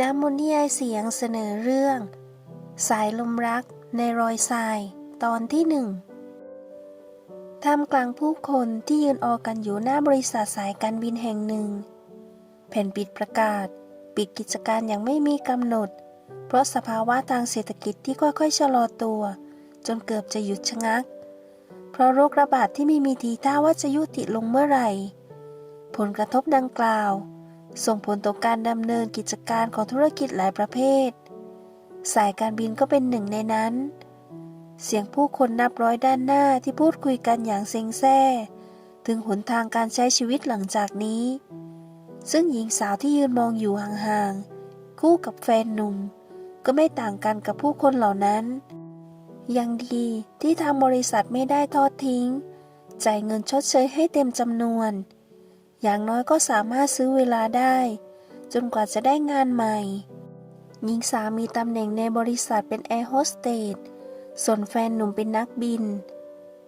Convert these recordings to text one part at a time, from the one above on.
น้ำมนต์นิยายเสียงเสนอเรื่อง สายลมรักในรอยทราย ตอนที่หนึ่งท่ามกลางผู้คนที่ยืนออกันอยู่หน้าบริษัทสายการบินแห่งหนึ่ง แผ่นปิดประกาศ ปิดกิจการอย่างไม่มีกำหนด เพราะสภาวะทางเศรษฐกิจที่ค่อยๆชะลอตัว จนเกือบจะหยุดชะงัก เพราะโรคระบาดที่ไม่มีทีท่าว่าจะยุติลงเมื่อไหร่ ผลกระทบดังกล่าว ส่งผลต่อการดำเนินกิจการของธุรกิจหลายประเภท สายการบินก็เป็นหนึ่งในนั้น เสียงผู้คนนับร้อยด้านหน้าที่พูดคุยกันอย่างเซ็งแซ่ถึงหนทางการใช้ชีวิตหลังจากนี้ ซึ่งหญิงสาวที่ยืนมองอยู่ห่างๆ คู่กับแฟนหนุ่ม ก็ไม่ต่างกันกับผู้คนเหล่านั้น ยังดีที่ทางบริษัทไม่ได้ทอดทิ้ง จ่ายเงินชดเชยให้เต็มจำนวน อย่างน้อยก็สามารถซื้อเวลาได้ จนกว่าจะได้งานใหม่ หญิงสาวมีตำแหน่งในบริษัทเป็นแอร์โฮสเตสส่วนแฟนหนุ่มเป็นนักบิน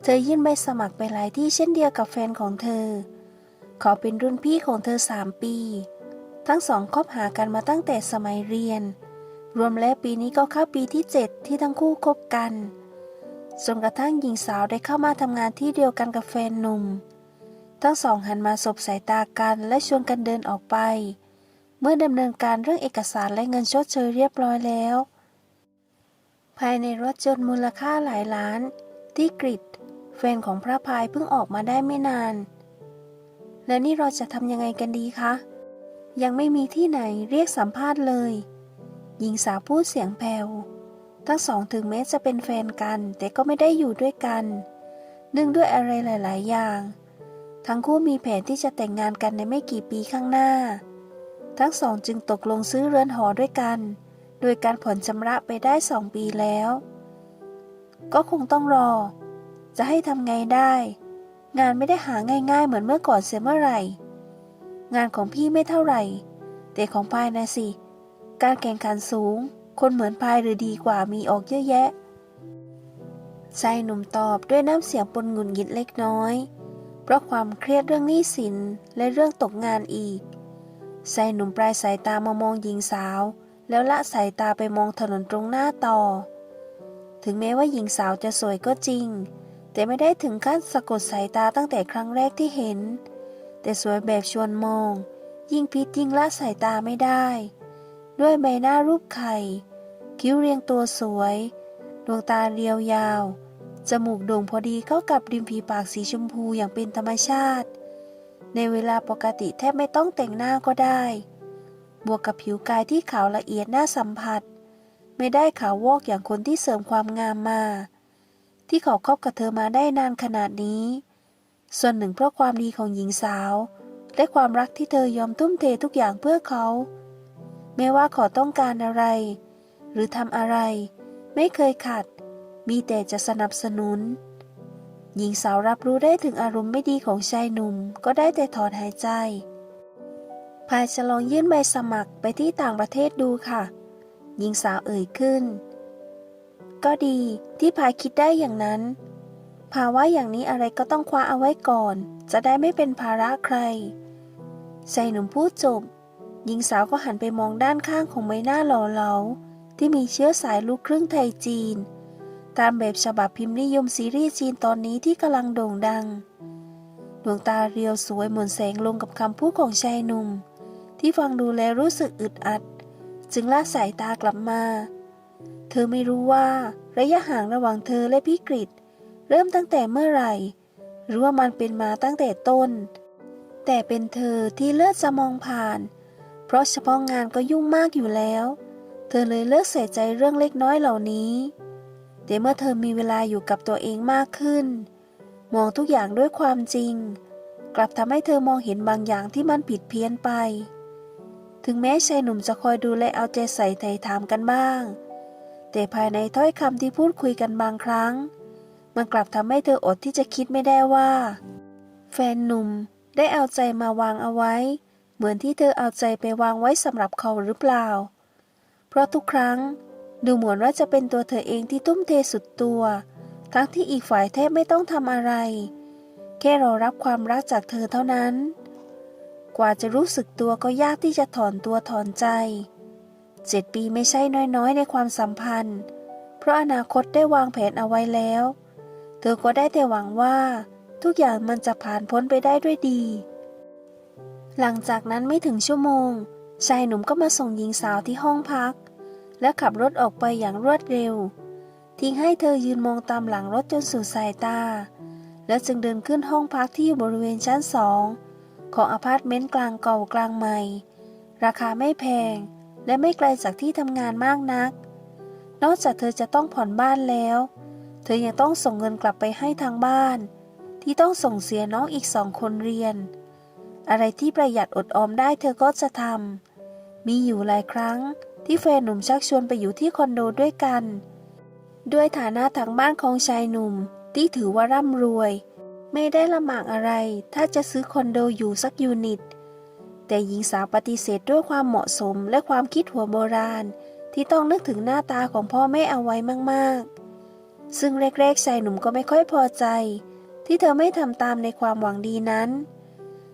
เธอยื่นใบสมัครไปหลายที่เช่นเดียวกับแฟนของเธอขาเป็นรุ่นพี่ของเธอสามปี ทั้งสองคบหากันมาตั้งแต่สมัยเรียน รวมแล้วปีนี้ก็เข้าปีที่ 7 ที่ทั้งคู่คบกันจนกระทั่งหญิงสาวได้เข้ามาทำงานที่เดียวกันกับแฟนหนุ่ม ทั้งสองหันมาสบสายตากันและชวนกันเดินออกไป เมื่อดำเนินการเรื่องเอกสารและเงินชดเชยเรียบร้อยแล้ว ภายในรถยนมูลค่าหลายล้าน ที่กริดแฟนของพระพายเพิ่งออกมาได้ไม่นาน แล้วนี่เราจะทำยังไงกันดีคะ ยังไม่มีที่ไหนเรียกสัมภาษณ์เลย หญิงสาวพูดเสียงแผ่วทั้งสองถึงแม้จะเป็นแฟนกัน แต่ก็ไม่ได้อยู่ด้วยกัน เนื่องด้วยอะไรหลาย ๆ อย่าง ทั้งคู่มีแผนที่จะแต่งงานกันในไม่กี่ปีข้างหน้า ทั้งสองจึงตกลงซื้อเรือนหอด้วยกัน โดยการผ่อนชำระไปได้สองปีแล้ว ก็คงต้องรอ จะให้ทำไงได้ งานไม่ได้หาง่าย ๆ เหมือนเมื่อก่อนเสียเมื่อไหร่ งานของพี่ไม่เท่าไหร่ แต่ของพายนะสิ การแข่งขันสูง คนเหมือนพายหรือดีกว่ามีออกเยอะแยะชายหนุ่มตอบด้วยน้ำเสียงปนหงุดหงิดเล็กน้อย ราะความเครียดเรื่องหนี้สินและเรื่องตกงานอีกชายหนุ่มปลายสายตามามองหญิงสาว แล้วละสายตาไปมองถนนตรงหน้าต่อ ถึงแม้ว่าหญิงสาวจะสวยก็จริง แต่ไม่ได้ถึงขั้นสะกดสายตาตั้งแต่ครั้งแรกที่เห็น แต่สวยแบบชวนมอง ยิ่งพิษยิ่งละสายตาไม่ได้ ด้วยใบหน้ารูปไข่ คิ้วเรียงตัวสวย ดวงตาเรียวยาว จมูกโด่งพอดีเข้ากับริมฝีปากสีชมพูอย่างเป็นธรรมชาติ ในเวลาปกติแทบไม่ต้องแต่งหน้าก็ได้ บวกกับผิวกายที่ขาวละเอียดน่าสัมผัส ไม่ได้ขาววอกอย่างคนที่เสริมความงามมา ที่เขาคบกับเธอมาได้นานขนาดนี้ ส่วนหนึ่งเพราะความดีของหญิงสาว และความรักที่เธอยอมทุ่มเททุกอย่างเพื่อเขา ไม่ว่าเขาต้องการอะไร หรือทำอะไร ไม่เคยขัด มีแต่จะสนับสนุน หญิงสาวรับรู้ได้ถึงอารมณ์ไม่ดีของชายหนุ่ม ก็ได้แต่ถอนหายใจพายจะลองยื่นใบสมัครไปที่ต่างประเทศดูค่ะ หญิงสาวเอ่ยขึ้น ก็ดีที่พายคิดได้อย่างนั้นภาวะอย่างนี้อะไรก็ต้องคว้าเอาไว้ก่อน จะได้ไม่เป็นภาระใครชายหนุ่มพูดจบ หญิงสาวก็หันไปมองด้านข้างของใบหน้าหล่อเหลาที่มีเชื้อสายลูกครึ่งไทยจีน ตามแบบฉบับพิมพ์นิยมซีรีส์จีนตอนนี้ที่กำลังโด่งดัง ดวงตาเรียวสวยเหมือนแสงลงกับคำพูดของชายหนุ่ม ที่ฟังดูแลรู้สึกอึดอัด จึงละสายตากลับมา เธอไม่รู้ว่าระยะห่างระหว่างเธอและพี่กริดเริ่มตั้งแต่เมื่อไหร่ หรือว่ามันเป็นมาตั้งแต่ต้น แต่เป็นเธอที่เลือกจะมองผ่าน เพราะเฉพาะงานก็ยุ่งมากอยู่แล้ว เธอเลยเลิกใส่ใจเรื่องเล็กน้อยเหล่านี้ แต่เมื่อเธอมีเวลาอยู่กับตัวเองมากขึ้น มองทุกอย่างด้วยความจริง กลับทำให้เธอมองเห็นบางอย่างที่มันผิดเพี้ยนไป ถึงแม้ชายหนุ่มจะคอยดูแลเอาใจใส่ไถ่ถามกันบ้าง แต่ภายในถ้อยคำที่พูดคุยกันบางครั้ง มันกลับทำให้เธออดที่จะคิดไม่ได้ว่า แฟนหนุ่มได้เอาใจมาวางเอาไว้ เหมือนที่เธอเอาใจไปวางไว้สำหรับเขาหรือเปล่า เพราะทุกครั้ง ดูเหมือนว่าจะเป็นตัวเธอเองที่ทุ่มเทสุดตัว ทั้งที่อีกฝ่ายแทบไม่ต้องทำอะไร แค่รอรับความรักจากเธอเท่านั้น กว่าจะรู้สึกตัวก็ยากที่จะถอนตัวถอนใจเจ็ดปีไม่ใช่น้อยๆ ในความสัมพันธ์ เพราะอนาคตได้วางแผนเอาไว้แล้ว เธอก็ได้แต่หวังว่า ทุกอย่างมันจะผ่านพ้นไปได้ด้วยดี หลังจากนั้นไม่ถึงชั่วโมง ชายหนุ่มก็มาส่งหญิงสาวที่ห้องพัก และขับรถออกไปอย่างรวดเร็ว ทิ้งให้เธอยืนมองตามหลังรถจนสุดสายตา แล้วจึงเดินขึ้นห้องพักที่อยู่บริเวณชั้นสองของอพาร์ตเมนต์กลางเก่ากลางใหม่ ราคาไม่แพง และไม่ไกลจากที่ทำงานมากนัก นอกจากเธอจะต้องผ่อนบ้านแล้ว เธอยังต้องส่งเงินกลับไปให้ทางบ้าน ที่ต้องส่งเสียน้องอีกสองคนเรียน อะไรที่ประหยัดอดออมได้เธอก็จะทำมีอยู่หลายครั้ง ที่แฟนหนุ่มชักชวนไปอยู่ที่คอนโดด้วยกัน ด้วยฐานะทางบ้านของชายหนุ่มที่ถือว่าร่ำรวย ไม่ได้ลำบากอะไร ถ้าจะซื้อคอนโดอยู่สักยูนิต แต่หญิงสาวปฏิเสธด้วยความเหมาะสมและความคิดหัวโบราณ ที่ต้องนึกถึงหน้าตาของพ่อแม่เอาไว้มากๆ ซึ่งแรกๆชายหนุ่มก็ไม่ค่อยพอใจ ที่เธอไม่ทำตามในความหวังดีนั้น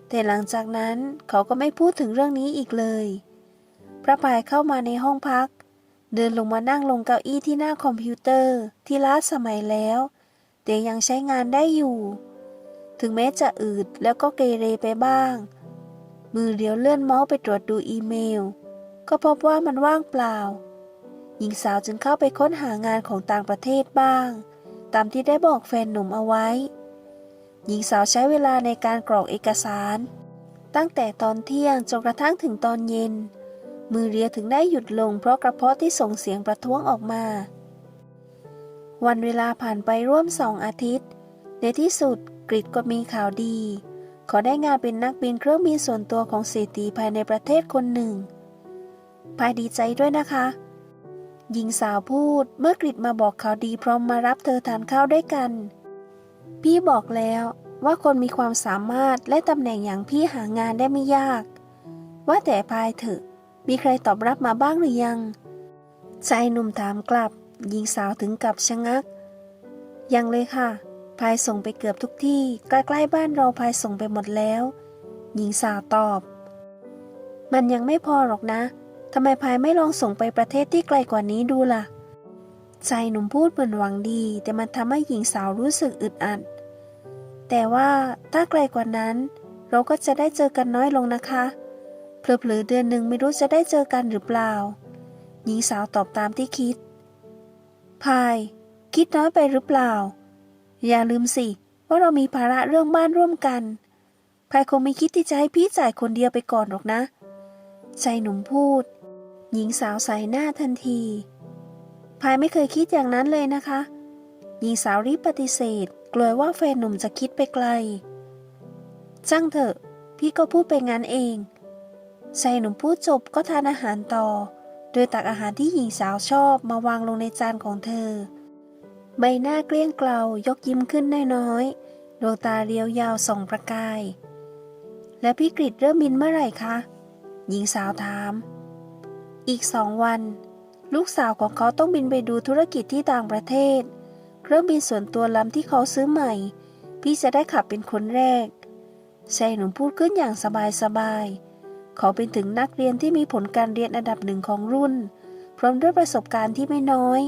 แต่หลังจากนั้นเขาก็ไม่พูดถึงเรื่องนี้อีกเลย ระพายเข้ามาในห้องพัก เดินลงมานั่งลงเก้าอี้ที่หน้าคอมพิวเตอร์ที่ล้าสมัยแล้ว แต่ยังใช้งานได้อยู่ ถึงแม้จะอืดแล้วก็เกเรไปบ้าง มือเดียวเลื่อนเมาส์ไปตรวจดูอีเมล ก็พบว่ามันว่างเปล่า หญิงสาวจึงเข้าไปค้นหางานของต่างประเทศบ้าง ตามที่ได้บอกแฟนหนุ่มเอาไว้ หญิงสาวใช้เวลาในการกรอกเอกสาร ตั้งแต่ตอนเที่ยงจนกระทั่งถึงตอนเย็น มือเรียถึงได้หยุดลงเพราะกระเพาะที่ส่งเสียงประท้วงออกมา วันเวลาผ่านไปร่วมสองอาทิตย์ ในที่สุดกริดก็มีข่าวดี ขอได้งานเป็นนักบินเครื่องบินส่วนตัวของเศรษฐีภายในประเทศคนหนึ่งพายดีใจด้วยนะคะ หญิงสาวพูดเมื่อกริดมาบอกข่าวดีพร้อมมารับเธอทานข้าวด้วยกัน พี่บอกแล้วว่าคนมีความสามารถและตำแหน่งอย่างพี่หางานได้ไม่ยาก ว่าแต่พายเถอะ มีใครตอบรับมาบ้างหรือยัง ชายหนุ่มถามกลับ หญิงสาวถึงกับชะงัก ยังเลยค่ะ พายส่งไปเกือบทุกที่ ใกล้ๆบ้านเราพายส่งไปหมดแล้ว หญิงสาวตอบ มันยังไม่พอหรอกนะทำไมพายไม่ลองส่งไปประเทศที่ไกลกว่านี้ดูล่ะ ชายหนุ่มพูดเหมือนหวังดี แต่มันทำให้หญิงสาวรู้สึกอึดอัด แต่ว่าถ้าไกลกว่านั้น เราก็จะได้เจอกันน้อยลงนะคะ เผลอๆเดือนหนึ่งไม่รู้จะได้เจอกันหรือเปล่า หญิงสาวตอบตามที่คิด พาย คิดน้อยไปหรือเปล่า อย่าลืมสิ ว่าเรามีภาระเรื่องบ้านร่วมกัน พายคงไม่คิดที่จะให้พี่จ่ายคนเดียวไปก่อนหรอกนะชายหนุ่มพูด หญิงสาวใส่หน้าทันที พายไม่เคยคิดอย่างนั้นเลยนะคะ หญิงสาวรีบปฏิเสธ กลัวว่าแฟนหนุ่มจะคิดไปไกลช่างเถอะ พี่ก็พูดไปงั้นเอง ชายหนุ่มพูดจบก็ทานอาหารต่อ โดยตักอาหารที่หญิงสาวชอบมาวางลงในจานของเธอ ใบหน้าเกลี้ยงเกลายกยิ้มขึ้นน้อยๆดวงตาเรียวยาวส่องประกาย และพี่กริดเริ่มบินเมื่อไหร่คะ หญิงสาวถาม อีกสองวัน ลูกสาวของเขาต้องบินไปดูธุรกิจที่ต่างประเทศ เครื่องบินส่วนตัวลำที่เขาซื้อใหม่ พี่จะได้ขับเป็นคนแรกชายหนุ่มพูดขึ้นอย่างสบายๆ เขาเป็นถึงนักเรียนที่มีผลการเรียนอันดับหนึ่งของรุ่น พร้อมด้วยประสบการณ์ที่ไม่น้อย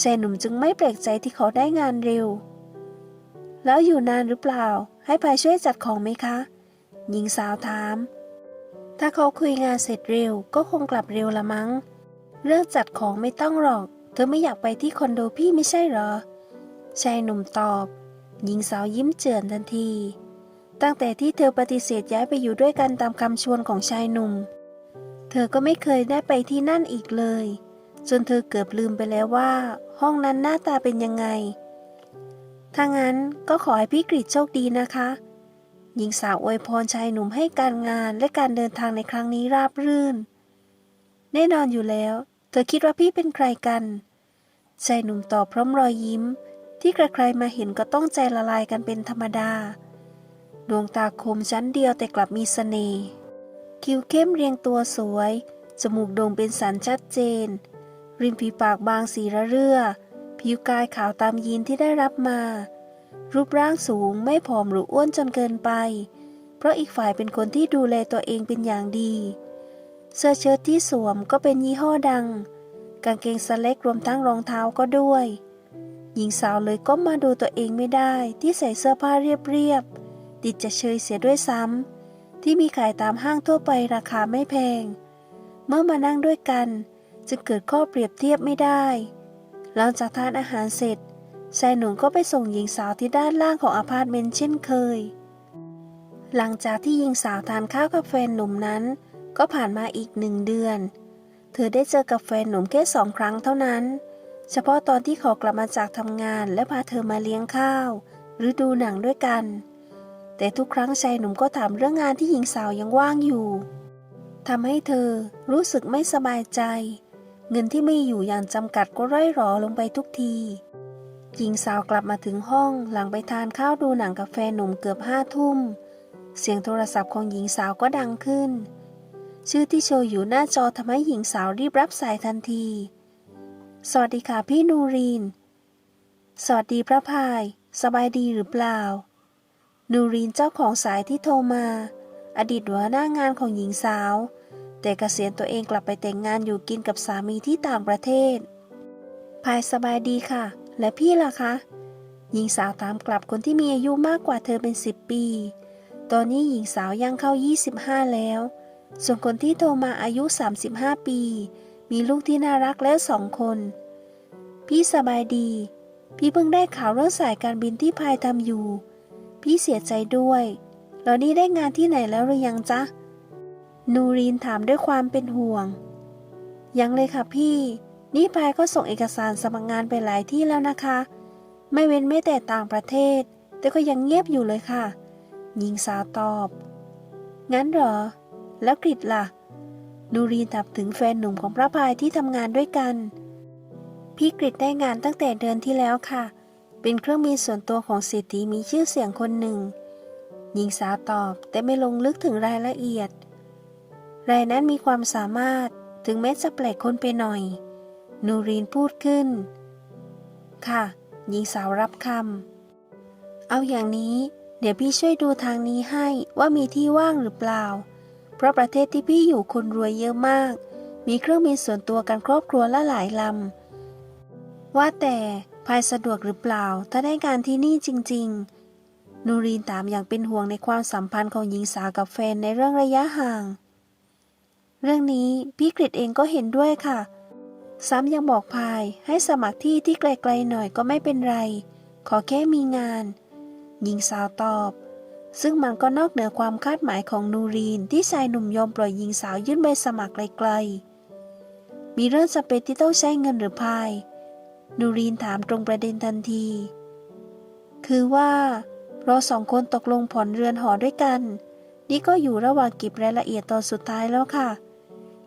ชายหนุ่มจึงไม่แปลกใจที่เขาได้งานเร็ว แล้วอยู่นานหรือเปล่า ให้พายช่วยจัดของไหมคะ หญิงสาวถาม ถ้าเขาคุยงานเสร็จเร็วก็คงกลับเร็วละมั้ง เรื่องจัดของไม่ต้องหรอก เธอไม่อยากไปที่คอนโดพี่ไม่ใช่หรอ ชายหนุ่มตอบ หญิงสาวยิ้มเจือนทันที ตั้งแต่ที่เธอปฏิเสธย้ายไปอยู่ด้วยกันตามคำชวนของชายหนุ่ม เธอก็ไม่เคยได้ไปที่นั่นอีกเลย จนเธอเกือบลืมไปแล้วว่า ห้องนั้นหน้าตาเป็นยังไง ถ้างั้นก็ขอให้พี่กริดโชคดีนะคะ หญิงสาวอวยพรชายหนุ่มให้การงานและการเดินทางในครั้งนี้ราบรื่น แน่นอนอยู่แล้ว เธอคิดว่าพี่เป็นใครกันชายหนุ่มตอบพร้อมรอยยิ้ม ที่ใครๆมาเห็นก็ต้องใจละลายกันเป็นธรรมดา ดวงตาคมชั้นเดียวแต่กลับมีเสน่ห์คิ้วเข้มเรียงตัวสวย จมูกโด่งเป็นสันชัดเจน ริมฝีปากบางสีระเรื่อ ผิวกายขาวตามยีนที่ได้รับมา รูปร่างสูงไม่ผอมหรืออ้วนจนเกินไป เพราะอีกฝ่ายเป็นคนที่ดูแลตัวเองเป็นอย่างดี เสื้อเชิ้ตที่สวมก็เป็นยี่ห้อดัง กางเกงสเล็กรวมทั้งรองเท้าก็ด้วย หญิงสาวเลยก็มาดูตัวเองไม่ได้ที่ใส่เสื้อผ้าเรียบๆ ติดจะเชยเสียด้วยซ้ำที่มีขายตามห้างทั่วไปราคาไม่แพง เมื่อมานั่งด้วยกันจึงเกิดข้อเปรียบเทียบไม่ได้ หลังจากทานอาหารเสร็จชายหนุ่มก็ไปส่งหญิงสาวที่ด้านล่างของอพาร์ตเมนต์เช่นเคย หลังจากที่หญิงสาวทานข้าวกับแฟนหนุ่มนั้น ก็ผ่านมาอีกหนึ่งเดือน เธอได้เจอกับแฟนหนุ่มแค่สองครั้งเท่านั้น เฉพาะตอนที่เขากลับมาจากทำงานและพาเธอมาเลี้ยงข้าว หรือดูหนังด้วยกัน แต่ทุกครั้งชายหนุ่มก็ถามเรื่องงานที่หญิงสาวยังว่างอยู่ทำให้เธอรู้สึกไม่สบายใจ เงินที่มีอยู่อย่างจำกัดก็ร่อยหรอลงไปทุกที หญิงสาวกลับมาถึงห้องหลังไปทานข้าวดูหนังกับแฟนหนุ่มเกือบห้าทุ่ม เสียงโทรศัพท์ของหญิงสาวก็ดังขึ้น ชื่อที่โชว์อยู่หน้าจอทำให้หญิงสาวรีบรับสายทันที สวัสดีค่ะพี่นูรีนสวัสดีพระพาย สบายดีหรือเปล่า นูรีนเจ้าของสายที่โทรมา อดีตหัวหน้างานของหญิงสาว แต่เกษียณตัวเองกลับไปแต่งงานอยู่กินกับสามีที่ต่างประเทศพายสบายดีค่ะ และพี่ล่ะคะ หญิงสาวถามกลับคนที่มีอายุมากกว่าเธอเป็น 10 ปี ตอนนี้หญิงสาวยังเข้า 25 แล้ว ส่วนคนที่โทรมาอายุ 35 ปี มีลูกที่น่ารักแล้วสองคน พี่สบายดี พี่เพิ่งได้ข่าวเรื่องสายการบินที่พายทำอยู่ พี่เสียใจด้วย แล้วนี่ได้งานที่ไหนแล้วหรือยังจ๊ะ นูรีนถามด้วยความเป็นห่วง ยังเลยค่ะพี่ นี่พายก็ส่งเอกสารสมัครงานไปหลายที่แล้วนะคะ ไม่เว้นไม่แต่ต่างประเทศ แต่ก็ยังเงียบอยู่เลยค่ะ หญิงสาวตอบ งั้นเหรอ แล้วกริดล่ะ นูรีนถามถึงแฟนหนุ่มของพระพายที่ทำงานด้วยกัน พี่กริดได้งานตั้งแต่เดือนที่แล้วค่ะเเป็นเครื่องบินส่วนตัวของเศรษฐีมีชื่อเสียงคนหนึ่ง หญิงสาวตอบแต่ไม่ลงลึกถึงรายละเอียด รายนั้นมีความสามารถถึงแม้จะแปลกคนไปหน่อย นูรีนพูดขึ้น ค่ะ หญิงสาวรับคำ เอาอย่างนี้ เดี๋ยวพี่ช่วยดูทางนี้ให้ว่ามีที่ว่างหรือเปล่า เพราะประเทศที่พี่อยู่คนรวยเยอะมาก มีเครื่องบินส่วนตัวกันครอบครัวละหลายลำ ว่าแต่ พายสะดวกหรือเปล่า ถ้าได้งานที่นี่จริง ๆ นูรีนถามอย่างเป็นห่วงในความสัมพันธ์ของหญิงสาวกับแฟนในเรื่องระยะห่าง เรื่องนี้พี่กฤษเองก็เห็นด้วยค่ะ ซ้ำยังบอกพายให้สมัครที่ที่ไกลๆหน่อยก็ไม่เป็นไร ขอแค่มีงาน หญิงสาวตอบ ซึ่งมันก็นอกเหนือความคาดหมายของนูรีนที่ชายหนุ่มยอมปล่อยหญิงสาวยื่นใบสมัครไกลๆมีเรื่องจำเป็นที่ต้องใช้เงินหรือพาย นูรีนถามตรงประเด็นทันที คือว่าเราสองคนตกลงผ่อนเรือนหอด้วยกัน นี่ก็อยู่ระหว่างเก็บรายละเอียดตอนสุดท้ายแล้วค่ะ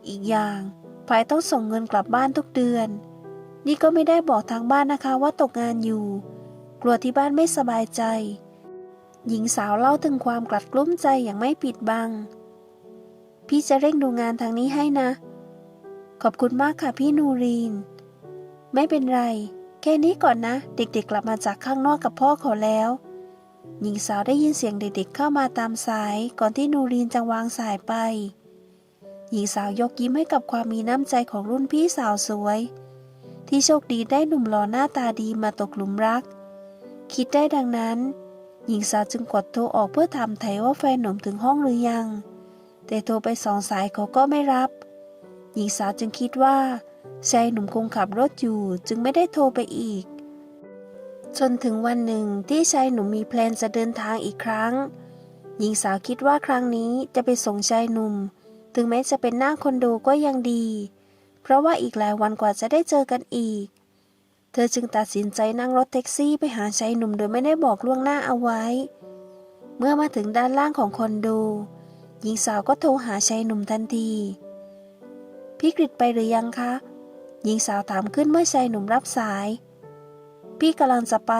อีกอย่างพายต้องส่งเงินกลับบ้านทุกเดือน นี่ก็ไม่ได้บอกทางบ้านนะคะว่าตกงานอยู่ กลัวที่บ้านไม่สบายใจ หญิงสาวเล่าถึงความกลัดกลุ้มใจอย่างไม่ปิดบัง พี่จะเร่งดูงานทางนี้ให้นะ ขอบคุณมากค่ะพี่นูรีน ไม่เป็นไร แค่นี้ก่อนนะ เด็กๆกลับมาจากข้างนอกกับพ่อเขาแล้ว หญิงสาวได้ยินเสียงเด็กๆเข้ามาตามสายก่อนที่นูรีนจะวางสายไป หญิงสาวยกยิ้มให้กับความมีน้ำใจของรุ่นพี่สาวสวย ที่โชคดีได้หนุ่มหล่อหน้าตาดีมาตกหลุมรัก คิดได้ดังนั้น หญิงสาวจึงกดโทรออกเพื่อถามไถ่ว่าแฟนหนุ่มถึงห้องหรือยัง แต่โทรไปสองสายเขาก็ไม่รับ หญิงสาวจึงคิดว่า ชายหนุ่มคงขับรถอยู่จึงไม่ได้โทรไปอีก จนถึงวันหนึ่งที่ชายหนุ่มมีแพลนจะเดินทางอีกครั้ง หญิงสาวคิดว่าครั้งนี้จะไปส่งชายหนุ่ม ถึงแม้จะเป็นหน้าคอนโดก็ยังดี เพราะว่าอีกหลายวันกว่าจะได้เจอกันอีก เธอจึงตัดสินใจนั่งรถแท็กซี่ไปหาชายหนุ่มโดยไม่ได้บอกล่วงหน้าเอาไว้ เมื่อมาถึงด้านล่างของคอนโด หญิงสาวก็โทรหาชายหนุ่มทันทีพี่กฤษไปหรือยังคะ หญิงสาวถามขึ้นเมื่อชายหนุ่มรับสาย พี่กำลังจะไป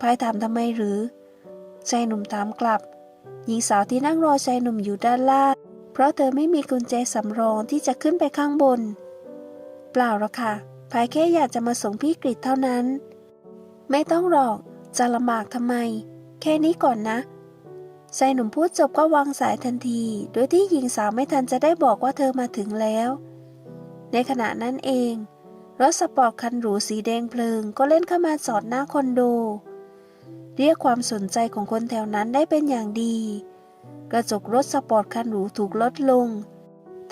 พายถามทำไมหรือชายหนุ่มถามกลับ หญิงสาวที่นั่งรอชายหนุ่มอยู่ด้านล่างเพราะเธอไม่มีกุญแจสำรองที่จะขึ้นไปข้างบน เปล่าหรอกค่ะพายแค่อยากจะมาส่งพี่กฤษเท่านั้น ไม่ต้องหรอกจะลำบากทำไม แค่นี้ก่อนนะชายหนุ่มพูดจบก็วางสายทันที โดยที่หญิงสาวไม่ทันจะได้บอกว่าเธอมาถึงแล้ว ในขณะนั้นเอง รถสปอร์ตคันหรูสีแดงเพลิงก็เล่นเข้ามาจอดหน้าคอนโด เรียกความสนใจของคนแถวนั้นได้เป็นอย่างดี กระจกรถสปอร์ตคันหรูถูกลดลง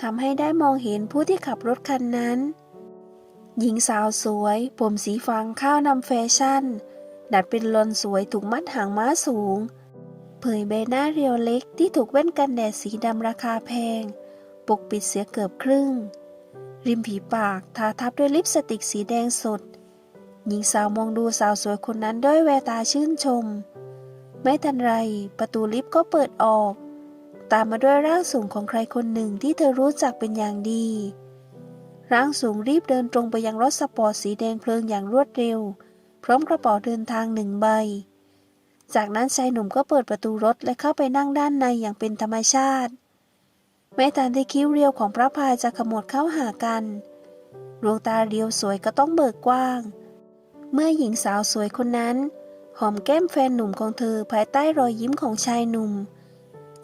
ทำให้ได้มองเห็นผู้ที่ขับรถคันนั้น หญิงสาวสวย ผมสีฟางข้าวนำแฟชั่น ดัดเป็นลอนสวยถูกมัดหางม้าสูง เผยใบหน้าเรียวเล็กที่ถูกแว่นกันแดดสีดำราคาแพง ปกปิดเสียเกือบครึ่ง ริมผีปากทาทับด้วยลิปสติกสีแดงสด หญิงสาวมองดูสาวสวยคนนั้นด้วยแววตาชื่นชม ไม่ทันไรประตูลิฟต์ก็เปิดออก ตามมาด้วยร่างสูงของใครคนหนึ่งที่เธอรู้จักเป็นอย่างดี ร่างสูงรีบเดินตรงไปยังรถสปอร์ตสีแดงเพลิงอย่างรวดเร็ว พร้อมกระเป๋าเดินทางหนึ่งใบ จากนั้นชายหนุ่มก็เปิดประตูรถและเข้าไปนั่งด้านในอย่างเป็นธรรมชาติ แม้แต่ที่คิ้วเรียวของพระพายจะขมวดเข้าหากันดวงตาเรียวสวยก็ต้องเบิกกว้าง เมื่อหญิงสาวสวยคนนั้น หอมแก้มแฟนหนุ่มของเธอภายใต้รอยยิ้มของชายหนุ่ม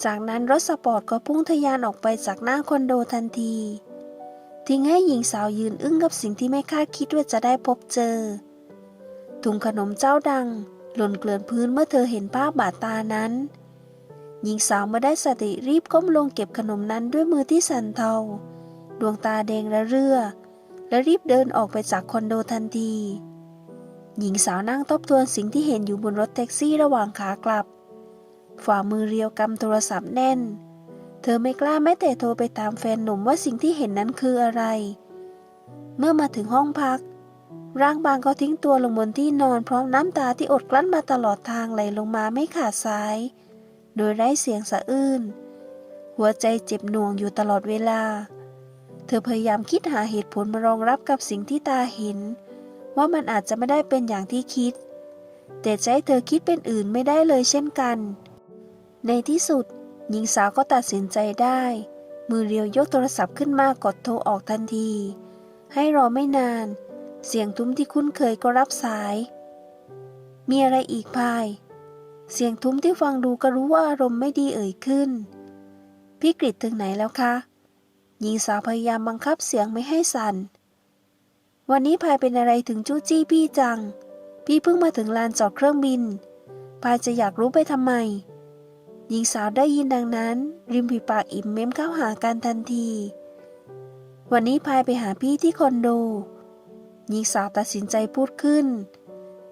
จากนั้นรถสปอร์ตก็พุ่งทะยานออกไปจากหน้าคอนโดทันทีทิ้งให้หญิงสาวยืนอึ้งกับสิ่งที่ไม่คาดคิดว่าจะได้พบเจอ ถุงขนมเจ้าดัง หล่นเกลื่อนพื้นเมื่อเธอเห็นภาพบาดตานั้น หญิงสาวเมื่อได้สติรีบก้มลงเก็บขนมนั้นด้วยมือที่สั่นเทา ดวงตาแดงระเรื่อ และรีบเดินออกไปจากคอนโดทันที หญิงสาวนั่งทบทวนสิ่งที่เห็นอยู่บนรถแท็กซี่ระหว่างขากลับ ฝ่ามือเรียวกำโทรศัพท์แน่น เธอไม่กล้าแม้แต่โทรไปตามแฟนหนุ่มว่าสิ่งที่เห็นนั้นคืออะไร เมื่อมาถึงห้องพัก ร่างบางก็ทิ้งตัวลงบนที่นอนพร้อมน้ำตาที่อดกลั้นมาตลอดทางไหลลงมาไม่ขาดสาย โดยไร้เสียงสะอื้น หัวใจเจ็บหน่วงอยู่ตลอดเวลา เธอพยายามคิดหาเหตุผลมารองรับกับสิ่งที่ตาเห็น ว่ามันอาจจะไม่ได้เป็นอย่างที่คิด แต่ใจเธอคิดเป็นอื่นไม่ได้เลยเช่นกัน ในที่สุด หญิงสาวก็ตัดสินใจได้ มือเรียวยกโทรศัพท์ขึ้นมากดโทรออกทันที ให้รอไม่นาน เสียงทุ้มที่คุ้นเคยก็รับสายมีอะไรอีกพาย เสียงทุ้มที่ฟังดูก็รู้ว่าอารมณ์ไม่ดีเอ่ยขึ้น พี่กริดถึงไหนแล้วคะหญิงสาวพยายามบังคับเสียงไม่ให้สั่น วันนี้พายเป็นอะไรถึงจู้จี้พี่จัง พี่เพิ่งมาถึงลานจอดเครื่องบิน พายจะอยากรู้ไปทำไม หญิงสาวได้ยินดังนั้น ริมฝีปากอิ่มเม้มเข้าหากันทันที วันนี้พายไปหาพี่ที่คอนโด หญิงสาวตัดสินใจพูดขึ้น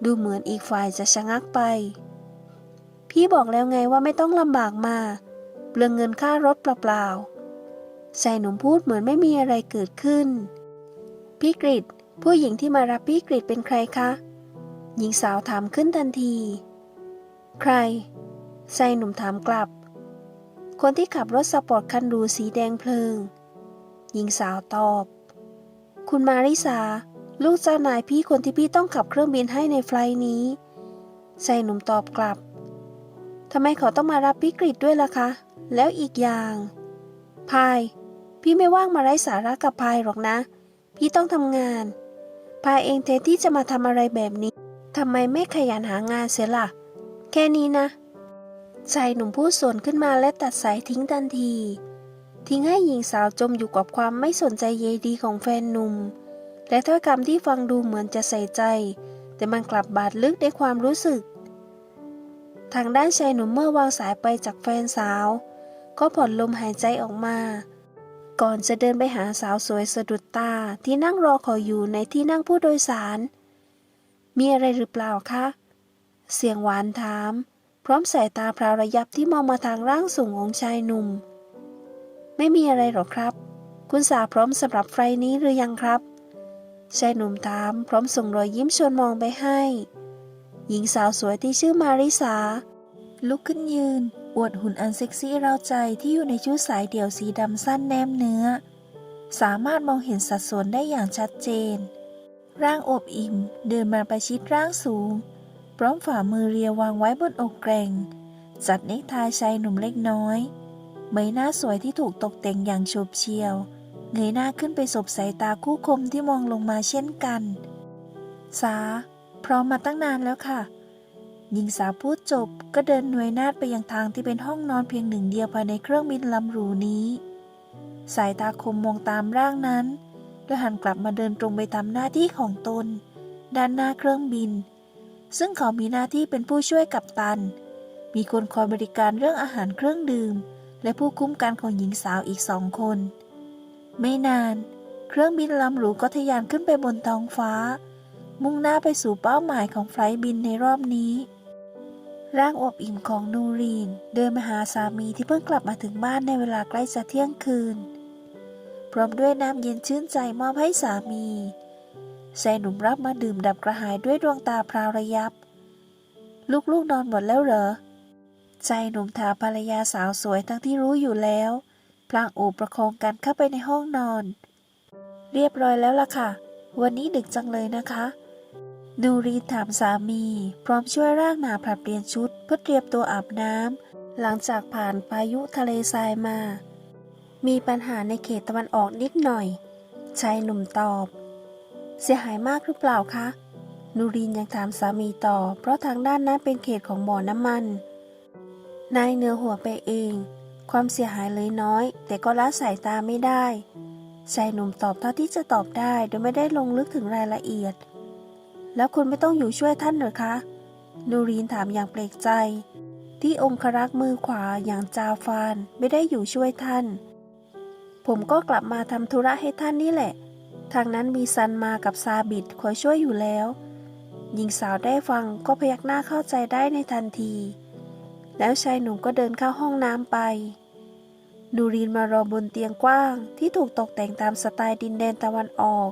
ดูเหมือนอีกฝ่ายจะชะงักไป พี่บอกแล้วไงว่าไม่ต้องลำบากมาเปลืองเงินค่ารถเปล่าๆชายหนุ่มพูดเหมือนไม่มีอะไรเกิดขึ้น พี่กริดผู้หญิงที่มารับพี่กริดเป็นใครคะ หญิงสาวถามขึ้นทันที ใครชายหนุ่มถามกลับ คนที่ขับรถสปอร์ตคันหรูสีแดงเพลิง หญิงสาวตอบ คุณมาริสา ลูกเจ้านายพี่คนที่พี่ต้องขับเครื่องบินให้ในไฟล์นี้ชายหนุ่มตอบกลับ ทำไมเขาต้องมารับพี่กริดด้วยล่ะคะ แล้วอีกอย่าง พาย พี่ไม่ว่างมาไร้สาระกับพายหรอกนะ พี่ต้องทำงาน พายเองแทที่จะมาทำอะไรแบบนี้ทำไมไม่ขยันหางานเสียล่ะ แค่นี้นะชายหนุ่มพูดสวนขึ้นมาและตัดสายทิ้งทันที ทิ้งให้หญิงสาวจมอยู่กับความไม่สนใจเยดีของแฟนหนุ่ม และถ้อยคำที่ฟังดูเหมือนจะใส่ใจ แต่มันกลับบาดลึกในความรู้สึก ทางด้านชายหนุ่มเมื่อวางสายไปจากแฟนสาว ก็ผ่อนลมหายใจออกมา ก่อนจะเดินไปหาสาวสวยสะดุดตาที่นั่งรอคอยอยู่ในที่นั่งผู้โดยสาร มีอะไรหรือเปล่าคะ เสียงหวานถาม พร้อมสายตาพราวระยับที่มองมาทางร่างสูงของชายหนุ่ม ไม่มีอะไรหรอกครับ คุณสาพร้อมสำหรับไฟนี้หรือยังครับชายหนุ่มถาม พร้อมส่งรอยยิ้มชวนมองไปให้ หญิงสาวสวยที่ชื่อมาริสา ลุกขึ้นยืน อวดหุ่นอันเซ็กซี่เราใจที่อยู่ในชุดสายเดี่ยวสีดำสั้นแนมเนื้อ สามารถมองเห็นสัดส่วนได้อย่างชัดเจน ร่างอบอิ่มเดินมาประชิดร่างสูง พร้อมฝ่ามือเรียววางไว้บนอกแกร่ง จัดเนคไทชายหนุ่มเล็กน้อยใบหน้าสวยที่ถูกตกแต่งอย่างโฉบเฉี่ยว เงยหน้าขึ้นไปสบสายตาคู่คมที่มองลงมาเช่นกัน สา พร้อมมาตั้งนานแล้วค่ะ หญิงสาวพูดจบก็เดินหน่วยนาดไปยังทางที่เป็นห้องนอนเพียงหนึ่งเดียวภายในเครื่องบินลำหรูนี้ สายตาคมมองตามร่างนั้น แล้วหันกลับมาเดินตรงไปตามหน้าที่ของตน ด้านหน้าเครื่องบิน ซึ่งเขามีหน้าที่เป็นผู้ช่วยกัปตัน มีคนคอยบริการเรื่องอาหารเครื่องดื่ม และผู้คุ้มกันของหญิงสาวอีกสองคน ไม่นาน เครื่องบินลำหรูก็ทะยานขึ้นไปบนท้องฟ้า มุ่งหน้าไปสู่เป้าหมายของไฟล์บินในรอบนี้ ร่างอบอิ่มของนูรีน เดินมาหาสามีที่เพิ่งกลับมาถึงบ้านในเวลาใกล้จะเที่ยงคืน พร้อมด้วยน้ำเย็นชื่นใจมอบให้สามีชายหนุ่มรับมาดื่มดับกระหายด้วยดวงตาพราวระยับ ลูกๆนอนหมดแล้วเหรอใจหนุ่มถามภรรยาสาวสวยทั้งที่รู้อยู่แล้ว พลางโอบประคองกันเข้าไปในห้องนอน เรียบร้อยแล้วล่ะค่ะ วันนี้ดึกจังเลยนะคะ นูรีนถามสามี พร้อมช่วยร่างหนาผลัดเปลี่ยนชุด เพื่อเตรียมตัวอาบน้ำหลังจากผ่านพายุทะเลทรายมา มีปัญหาในเขตตะวันออกนิดหน่อยชายหนุ่มตอบ เสียหายมากหรือเปล่าคะนูรีนยังถามสามีต่อ เพราะทางด้านนั้นเป็นเขตของบ่อน้ำมัน นายเนื้อหัวไปเอง ความเสียหายเลยน้อย แต่ก็ละสายตาไม่ได้ชายหนุ่มตอบเท่าที่จะตอบได้ โดยไม่ได้ลงลึกถึงรายละเอียด แล้วคุณไม่ต้องอยู่ช่วยท่านหรือคะ นูรีนถามอย่างเปลกใจ ที่องครักษ์มือขวาอย่างจาฟานไม่ได้อยู่ช่วยท่าน ผมก็กลับมาทำธุระให้ท่านนี่แหละ ทางนั้นมีซันมากับซาบิดคอยช่วยอยู่แล้ว หญิงสาวได้ฟังก็พยักหน้าเข้าใจได้ในทันที แล้วชายหนุ่มก็เดินเข้าห้องน้ำไปนูรีนมารอบนเตียงกว้างที่ถูกตกแต่งตามสไตล์ดินแดนตะวันออก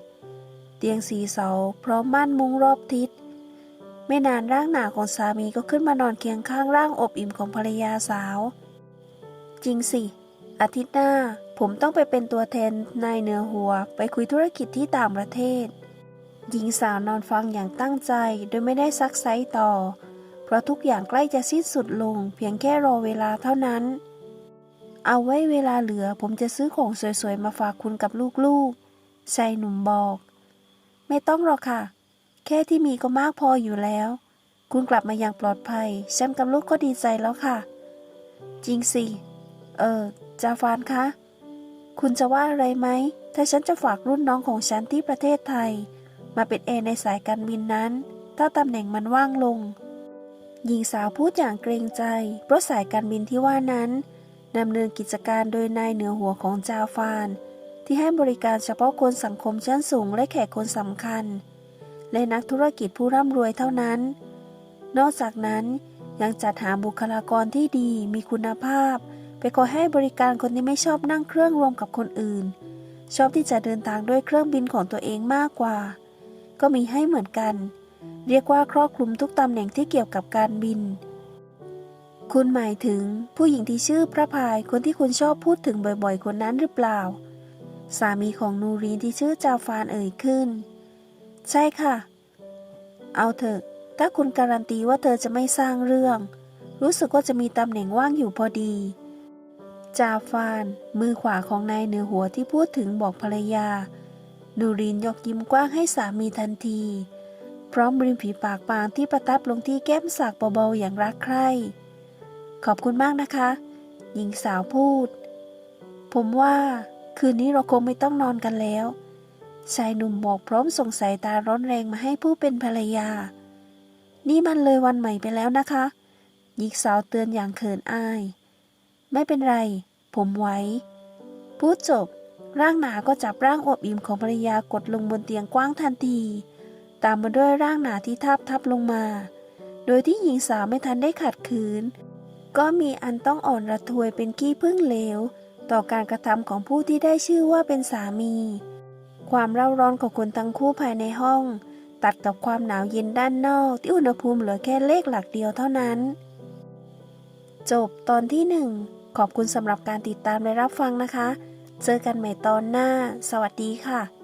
เตียงสีเสาพร้อมม่านมุ้งรอบทิศ ไม่นานร่างหนาของสามีก็ขึ้นมานอนเคียงข้างร่างอบอิ่มของภรรยาสาว จริงสิ อาทิตย์หน้าผมต้องไปเป็นตัวแทนนายเนื้อหัว ไปคุยธุรกิจที่ต่างประเทศ หญิงสาวนอนฟังอย่างตั้งใจโดยไม่ได้ซักไซต่อ เพราะทุกอย่างใกล้จะสิ้นสุดลง เพียงแค่รอเวลาเท่านั้น เอาไว้เวลาเหลือผมจะซื้อของสวยๆ มาฝากคุณกับลูกๆชายหนุ่มบอก ไม่ต้องหรอกค่ะ แค่ที่มีก็มากพออยู่แล้ว คุณกลับมาอย่างปลอดภัยฉันกับลูกก็ดีใจแล้วค่ะ จริงสิ เออ จาฟานคะ คุณจะว่าอะไรไหม ถ้าฉันจะฝากรุ่นน้องของฉันที่ประเทศไทย มาเป็นเอในสายการบินนั้น ถ้าตำแหน่งมันว่างลง หญิงสาวพูดอย่างเกรงใจ เพราะสายการบินที่ว่านั้นดำเนินกิจการโดยนายเหนือหัวของจาฟาน ที่ให้บริการเฉพาะคนสังคมชั้นสูงและแขกคนสำคัญ และนักธุรกิจผู้ร่ำรวยเท่านั้น นอกจากนั้นยังจัดหาบุคลากรที่ดีมีคุณภาพ ไปขอให้บริการคนที่ไม่ชอบนั่งเครื่องรวมกับคนอื่น ชอบที่จะเดินทางด้วยเครื่องบินของตัวเองมากกว่า ก็มีให้เหมือนกัน เรียกว่าครอบคลุมทุกตำแหน่งที่เกี่ยวกับการบิน คุณหมายถึงผู้หญิงที่ชื่อพระพายคนที่คุณชอบพูดถึงบ่อยๆ คนนั้นหรือเปล่า สามีของนูรีนที่ชื่อจาฟานเอ่ยขึ้น ใช่ค่ะ เอาเถอะ ถ้าคุณการันตีว่าเธอจะไม่สร้างเรื่อง รู้สึกว่าจะมีตำแหน่งว่างอยู่พอดี จาฟาน มือขวาของนายเหนือหัวที่พูดถึงบอกภรรยา นูรีนยกยิ้มกว้างให้สามีทันที พร้อมริมฝีปากบางที่ประทับลงที่แก้มสากเบาๆอย่างรักใคร่ ขอบคุณมากนะคะ หญิงสาวพูด ผมว่า คืนนี้เราคงไม่ต้องนอนกันแล้ว ชายหนุ่มบอกพร้อมส่งสายตาร้อนแรงมาให้ผู้เป็นภรรยา นี่มันเลยวันใหม่ไปแล้วนะคะ หญิงสาวเตือนอย่างเขินอาย ไม่เป็นไร ผมไหวพูดจบ ร่างหนาก็จับร่างอบอิ่มของภรรยากดลงบนเตียงกว้างทันที ตามมาด้วยร่างหนาที่ทับทับลงมา โดยที่หญิงสาวไม่ทันได้ขัดขืน ก็มีอันต้องอ่อนระทวยเป็นขี้พึ่งเหลว ต่อการกระทำของผู้ที่ได้ชื่อว่าเป็นสามี ความเร่าร้อนของคนทั้งคู่ภายในห้อง ตัดกับความหนาวเย็นด้านนอกที่อุณหภูมิเหลือแค่เลขหลักเดียวเท่านั้น จบตอนที่หนึ่งขอบคุณสำหรับการติดตามและรับฟังนะคะ เจอกันใหม่ตอนหน้า สวัสดีค่ะ